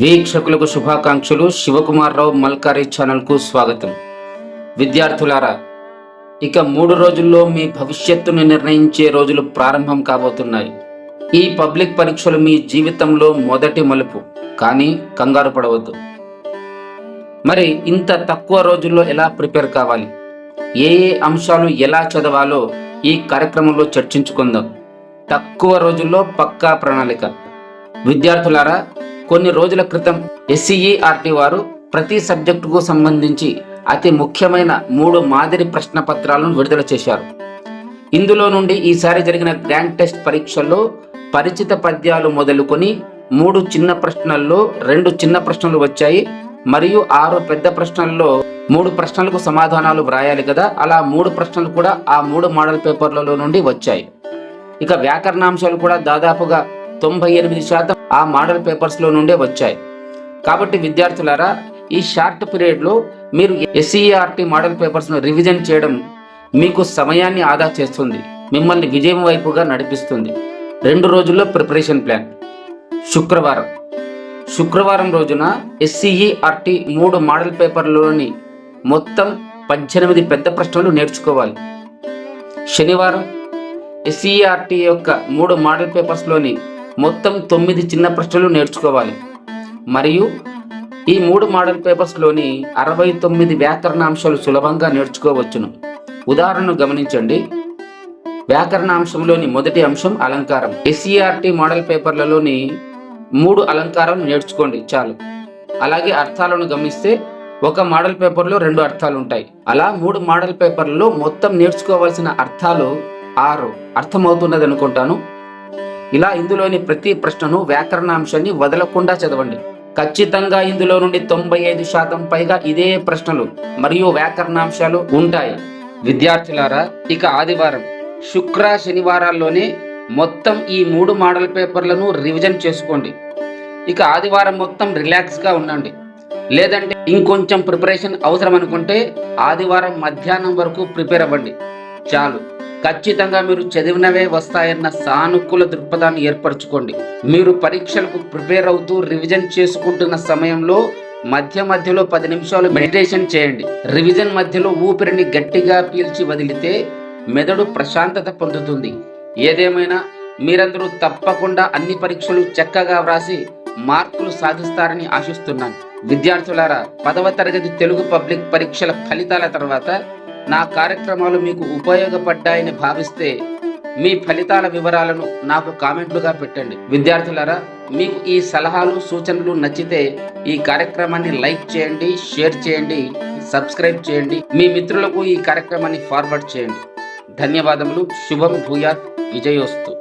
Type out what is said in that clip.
వీక్షకులకు శుభాకాంక్షలు. శివకుమార్ రావు మల్కారి ఛానల్కు స్వాగతం. విద్యార్థులారా ఇక మూడు రోజుల్లో మీ భవిష్యత్తును నిర్ణయించే రోజులు ప్రారంభం కాబోతున్నాయి. ఈ పబ్లిక్ పరీక్షలు మీ జీవితంలో మొదటి మలుపు కానీ కంగారు పడవద్దు. మరి ఇంత తక్కువ రోజుల్లో ఎలా ప్రిపేర్ కావాలి? ఏ ఏ అంశాలు ఎలా చదవాలో ఈ కార్యక్రమంలో చర్చించుకుందాం. తక్కువ రోజుల్లో పక్కా ప్రణాళిక. విద్యార్థులారా కొన్ని రోజుల క్రితం ఎస్సీఈఆర్టీ వారు ప్రతి సబ్జెక్టుకు సంబంధించి అతి ముఖ్యమైన మూడు మాదిరి ప్రశ్న పత్రాలను విడుదల చేశారు. ఇందులో నుండి ఈసారి జరిగిన గ్రాండ్ టెస్ట్ పరీక్షల్లో పరిచిత పద్యాలు మొదలుకొని మూడు చిన్న ప్రశ్నల్లో రెండు చిన్న ప్రశ్నలు వచ్చాయి. మరియు ఆరు పెద్ద ప్రశ్నల్లో మూడు ప్రశ్నలకు సమాధానాలు వ్రాయాలి కదా అలా మూడు ప్రశ్నలు కూడా ఆ మూడు మోడల్ పేపర్లలో నుండి వచ్చాయి. ఇక వ్యాకరణాంశాలు కూడా దాదాపుగా తొంభై ఎనిమిది శాతం ఆ మోడల్ పేపర్స్లో నుండే వచ్చాయి. కాబట్టి విద్యార్థులారా ఈ షార్ట్ పీరియడ్లో మీరు ఎస్ఈఆర్టీ మోడల్ పేపర్స్ను రివిజన్ చేయడం మీకు సమయాన్ని ఆదా చేస్తుంది. మిమ్మల్ని విజయం వైపుగా నడిపిస్తుంది. రెండు రోజుల్లో ప్రిపరేషన్ ప్లాన్. శుక్రవారం. శుక్రవారం రోజున ఎస్సీఈఆర్టీ మూడు మోడల్ పేపర్లోని మొత్తం పద్దెనిమిది పెద్ద ప్రశ్నలు నేర్చుకోవాలి. శనివారం ఎస్సీఆర్టీ యొక్క మూడు మోడల్ పేపర్స్లోని మొత్తం తొమ్మిది చిన్న ప్రశ్నలు నేర్చుకోవాలి. మరియు ఈ మూడు మోడల్ పేపర్స్లోని అరవై తొమ్మిది వ్యాకరణాంశాలు సులభంగా నేర్చుకోవచ్చును. ఉదాహరణను గమనించండి. వ్యాకరణాంశంలోని మొదటి అంశం అలంకారం. ఎస్సీఆర్టీ మోడల్ పేపర్లలోని మూడు అలంకారాలు నేర్చుకోండి చాలు. అలాగే అర్థాలను గమనిస్తే ఒక మోడల్ పేపర్లో రెండు అర్థాలు ఉంటాయి అలా మూడు మోడల్ పేపర్లలో మొత్తం నేర్చుకోవాల్సిన అర్థాలు ఆరు. అర్థమవుతున్నది అనుకుంటాను ఇలా ఇందులోని ప్రతి ప్రశ్నను వ్యాకరణాంశాన్ని వదలకుండా చదవండి. ఖచ్చితంగా ఇందులో నుండి తొంభై ఐదు శాతం పైగా ఇదే ప్రశ్నలు మరియు వ్యాకరణాంశాలు ఉంటాయి. విద్యార్థులారా ఇక ఆదివారం. శుక్ర శనివారాల్లోనే మొత్తం ఈ మూడు మోడల్ పేపర్లను రివిజన్ చేసుకోండి. ఇక ఆదివారం మొత్తం రిలాక్స్గా ఉండండి. లేదంటే ఇంకొంచెం ప్రిపరేషన్ అవసరం అనుకుంటే ఆదివారం మధ్యాహ్నం వరకు ప్రిపేర్ అవ్వండి. చాలు. ఖచ్చితంగా మీరు చదివినవే వస్తాయన్న సానుకూల దృక్పథాన్ని ఏర్పరచుకోండి. మీరు పరీక్షలకు ప్రిపేర్ అవుతూ రివిజన్ చేసుకుంటున్న సమయంలో మధ్య మధ్యలో పది నిమిషాలు మెడిటేషన్ చేయండి. రివిజన్ మధ్యలో ఊపిరిని గట్టిగా పీల్చి వదిలితే మెదడు ప్రశాంతత పొందుతుంది. ఏదేమైనా మీరందరూ తప్పకుండా అన్ని పరీక్షలు చక్కగా వ్రాసి మార్కులు సాధిస్తారని ఆశిస్తున్నాను. విద్యార్థులారా పదవ తరగతి తెలుగు పబ్లిక్ పరీక్షల ఫలితాల తర్వాత నా కార్యక్రమాలు మీకు ఉపయోగపడ్డాయని భావిస్తే మీ ఫలితాల వివరాలను నాకు కామెంట్లుగా పెట్టండి. విద్యార్థులారా మీకు ఈ సలహాలు సూచనలు నచ్చితే ఈ కార్యక్రమాన్ని లైక్ చేయండి షేర్ చేయండి సబ్స్క్రైబ్ చేయండి మీ మిత్రులకు ఈ కార్యక్రమాన్ని ఫార్వర్డ్ చేయండి. ధన్యవాదములు శుభం భూయాత్ విజయోస్తు.